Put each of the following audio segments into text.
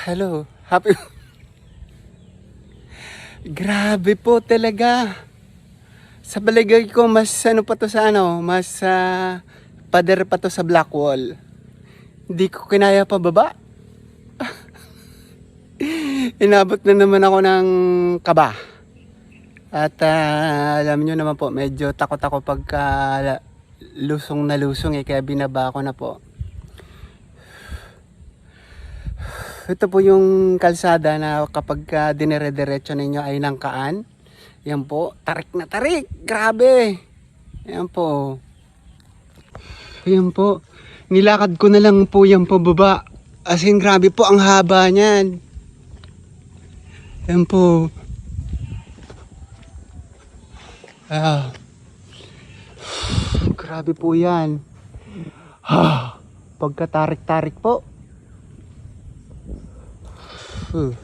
Hello. Happy... Grabe po talaga. Sa baligay ko, mas ano pa to sa ano, mas ah, pader pa to sa black wall. Hindi ko kinaya pa baba. Inabot na naman ako ng kaba. At ah, alam nyo naman po, medyo takot ako pagka la- lusong na lusong eh, kaya binaba ko na po. Ito po yung kalsada na kapag ka dinire-diretso ninyo ay nangkaan. Yan po, tarik na tarik. Grabe. Yan po. Yan po. Nilakad ko na lang po yan pababa. As in, grabe po ang haba niyan. Yan po. Ah. Grabe po yan. Ah. Pagkatarik-tarik po. Huh.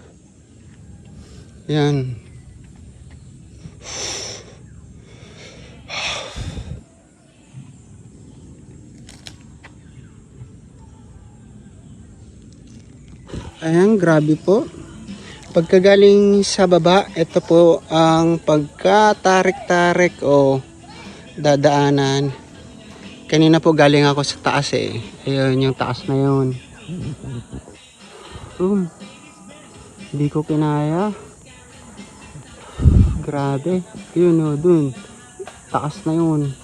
Yan. Ayan, grabe po. Pagkagaling sa baba, ito po ang pagkatarik-tarik o dadaanan. Kanina po galing ako sa taas eh. Ayun, yung taas na yun. Boom. Hindi ko kinaya. Grabe. Yun o, dun. Taas na yun.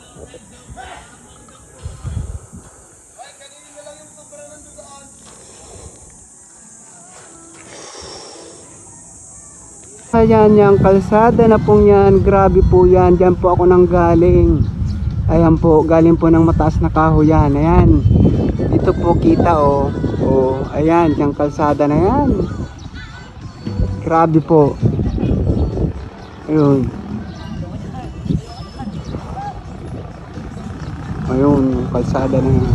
Ayan yung kalsada na pong yan. Grabe po yan. Diyan po ako nang galing. Ayan po, galing po ng mataas na kahoyan. Ayan. Dito po kita oh. Oh, ayan, yung kalsada na yan. Grabe po. Ayun. Ayun, kalsada na.